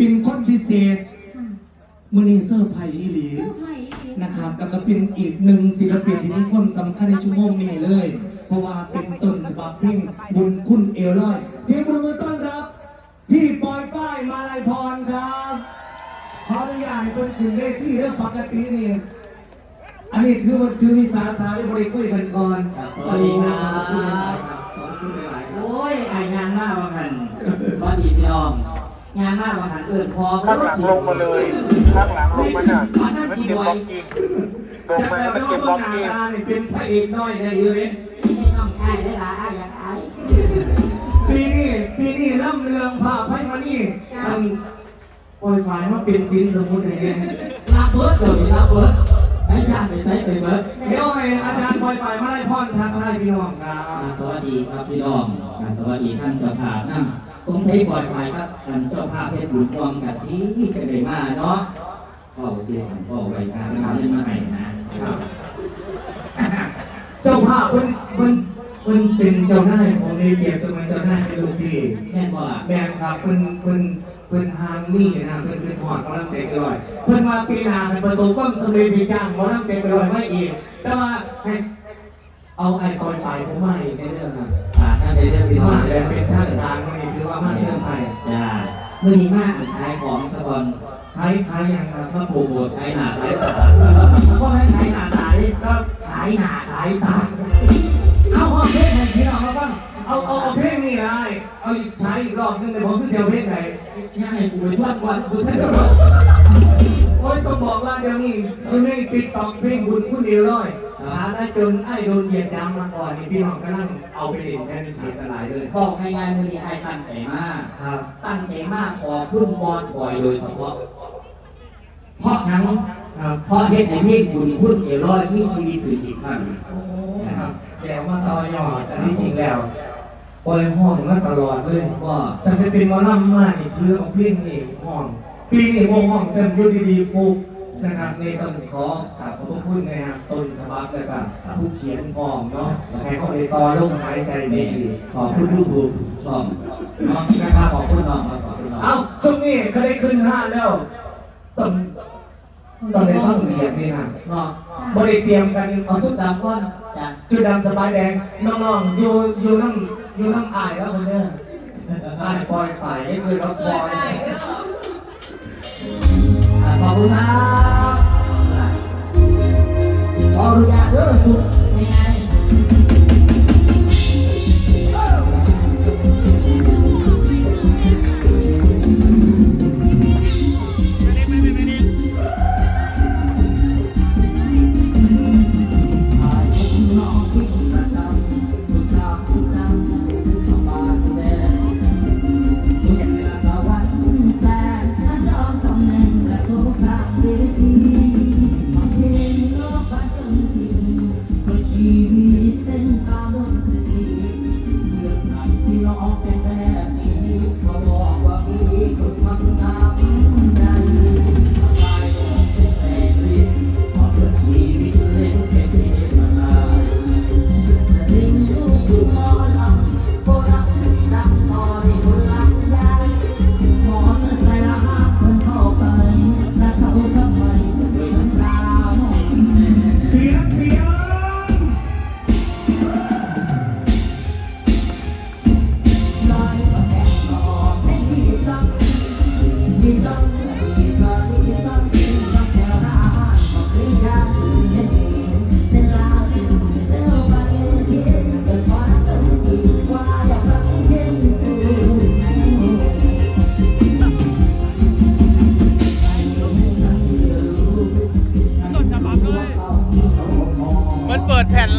ปินคนพิเศษค่ะมือนีเซอร์ไพรส์อีหลีเสื้อผ้าอีกนะครับแล้วก็เป็นอีกหนึ่งศิลปินที่มีความสำคัญในชั่วโมงนี้เลย เพราะว่าเป็นต้นฉบับเพลงบุญคุณเอลลอย เสียงปรบมือต้อนรับ พี่ปอยฝ้ายมาลัยพรครับขออนุญาตให้คนขึ้นเวทีเรื่องปกตินี่อันนี้ถือว่าถือวิสาสะที่บริคุยกันก่อนครับสวัสดีครับขอบคุณหลายๆครับ ขอบคุณหลายๆครับ โอ้ยอายงานมากว่ากันสวัสดีพี่น้อง งานมากว่ากันเอิญพอข้างหลังลงมาเลยข้างหลังลงมาเนี่ยตอนนั้นมันกี่เก็บบ่บอล็อยกอีกลงจากมาแบบมันน้อเก็งบบล็อกหน้าอีกตานี่เป็นพระเอกน้อยในเยอะเลยไม่ต้องอายได้ละอายอยากอายปีนี้ปีนี้ล่ำเรืองพาไพ่มานี่อันปล่อยฝ่ายมาเป็นสินสมุทรเลยเนี่ยรับเบิร์ดเดี๋ยวนี้รับเบิร์ดให้ชาติไปใช้ไปเบิร์ดเดี๋ยวให้อาจารย์ปล่อยฝ่ายมาไล่พรทางไทยพี่น้องครัอ่าบสวัสดีครับพี่น้องอ่าสวัสดีท่านเจ้าภาพนะ สงสัยปล่อยไฟครับท่านเจ้าภาพเพชรบุญกองกับที่จะได้มาเนาะเข้าเสียงเข้าไว้ครับนะครับเล่นมาให้นะครับ เจ้าภาพเพิ่นเพิ่นเพิ่นเป็นเจ้านายของในเปียกสมัยเจ้านายเป็นลูกพี่แม่นบ่ล่ะแม่นครับเพิ่นเพิ่นเพิ่นทางนี่นะเพิ่นเพิ่นหอดหมอลำใจไปลอยเพิ่นมาปีหน้าให้ประสบความสำเร็จที่จ้างหมอลำใจไปลอยไม่อีก แต่ว่าให้เอาไอ้ปล่อยฝ่ายผมมาอีกในเรื่องครับอ่าท่านได้เรื่องพี่น้องมาได้แล้วเป็เป็นนท่าท่านนทาทางงวัน มื่อนี้มากขายของสะกอนไทยไทยยังครับมาโปรโมทขายหนาขายตาก็ให้ไทยหนาตายก็ขายหนาขายตาเอาเอาเพลงให้พี่น้องมาบ้างเอาเอาเอาเพลงนี่ไอ้เอาอีกใช้อีกรอบนึงเลยผมคือเสียวเพลงไหนย่าให้กูไปทวดวันกูท่านโอ้ยต้องบอกว่าเดี๋ยวนี้อยู่ในติ๊กต็อกเพลงบุญคุณเดียวร้อย หาได้จนไอ้โดนเหยียดยามมาก่อนนี่พี่น้องกำลังเอาไปเล่นกันเสียกันหลายเลย บอกง่ายๆมื่อนี้ไอ้ตั้งใจมาก ครับ ตั้งใจมากขอพึ่งบอลบ่อยโดยเฉพาะ เพราะหนังครับเพราะเฮ็ดให้เพลงบุญคุณเอร้อยมีชีวิตขึ้นอีกครั้งโอ้ครับเดี๋ยวมาต่อยอดแต่ที่จริงแล้วปล่อยห้องมาตลอดเลยว่าแต่ไปเป็นหมอลำมานี่คือเอาเพลงนี่ห้อง ปีนี้วงห้องเซมยูดีๆฟุก นะครับในต้นขอขอบพระคุณนะครับต้นฉบับแล้วก็ผู้เขียนห้องเนาะให้เขาได้ต่อลมหายใจแม่ดีขอบคุณทุกทุกช่องเนาะนะครับขอบคุณน้องครับขอบคุณน้องเอ้าช่วงนี้ก็ได้ขึ้นห้าแล้วต้นตอนในท่องเสียงนี่ฮะเนาะบริเตรียมกันเอาสุดดำก่อนจุดดำสบายแดงน้องๆอยู่อยู่น้ำอยู่น้ำอายแล้วคนเด้ออายปล่อยฝ่ายนี่คือราปล่อยขอบคุณครับ ขออนุญาตเด้อสุดนี่ไง เสียงเสียงลอยก็แอบก็ออกให้ดีจังดีจัง